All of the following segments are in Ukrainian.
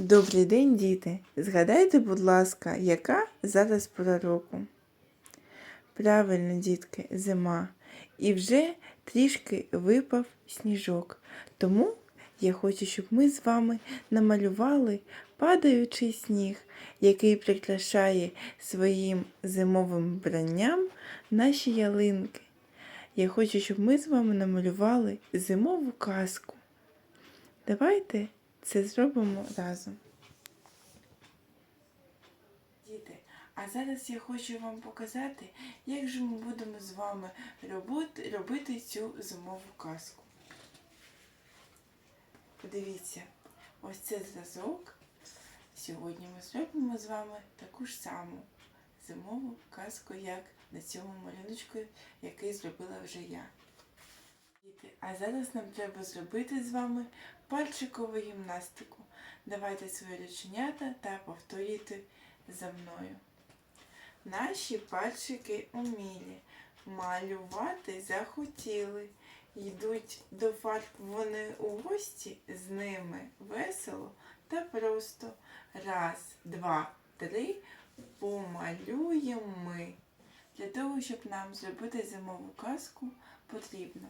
Добрий день, діти! Згадайте, будь ласка, яка зараз пора року? Правильно, дітки, зима. І вже трішки випав сніжок. Тому я хочу, щоб ми з вами намалювали падаючий сніг, який прикрашає своїм зимовим вбранням наші ялинки. Я хочу, щоб ми з вами намалювали зимову казку. Давайте це зробимо разом. Діти, а зараз я хочу вам показати, як же ми будемо з вами робити, робити цю зимову казку. Подивіться, ось це зразок. Сьогодні ми зробимо з вами таку ж саму зимову казку, як на цьому малюночку, який зробила вже я. А зараз нам треба зробити з вами пальчикову гімнастику. Давайте свої рученята та повторюйте за мною. Наші пальчики умілі, малювати захотіли. Йдуть до фарб вони у гості, з ними весело та просто. Раз, два, три помалюємо ми. Для того, щоб нам зробити зимову казку, потрібно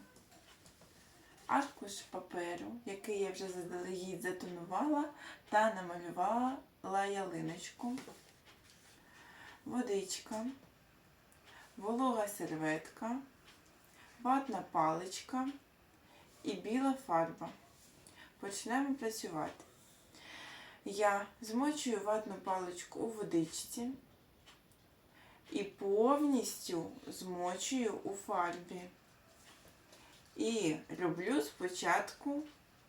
аркуш паперу, який я вже заздалегідь затонувала та намалювала ялиночку, водичка, волога серветка, ватна паличка і біла фарба. Почнемо працювати. Я змочую ватну паличку у водичці і повністю змочую у фарбі. І роблю спочатку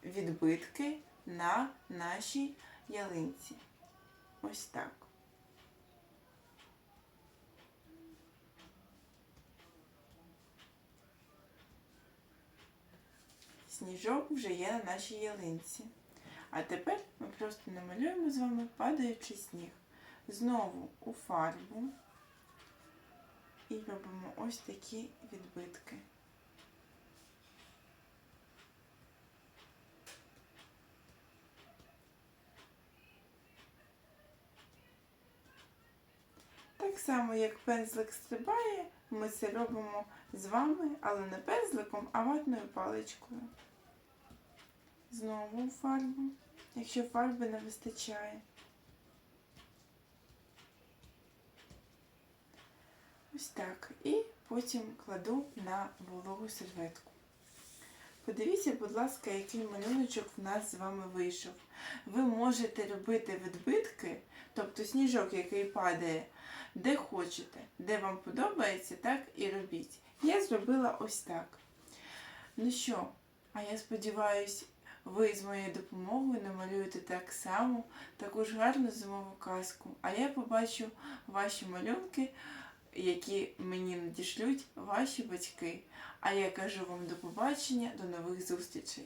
відбитки на нашій ялинці. Ось так. Сніжок вже є на нашій ялинці. А тепер ми просто намалюємо з вами падаючий сніг. Знову у фарбу і робимо ось такі відбитки. Само, як пензлик стрибає, ми це робимо з вами, але не пензликом, а ватною паличкою. Знову фарбу, якщо фарби не вистачає. Ось так. І потім кладу на вологу серветку. Подивіться, будь ласка, який малюночок в нас з вами вийшов. Ви можете робити відбитки, тобто сніжок, який падає, де хочете, де вам подобається, так і робіть. Я зробила ось так. Ну що, а я сподіваюся, ви з моєю допомогою намалюєте так само, таку ж гарну зимову казку. А я побачу ваші малюнки, які мені надішлють ваші батьки. А я кажу вам до побачення, до нових зустрічей.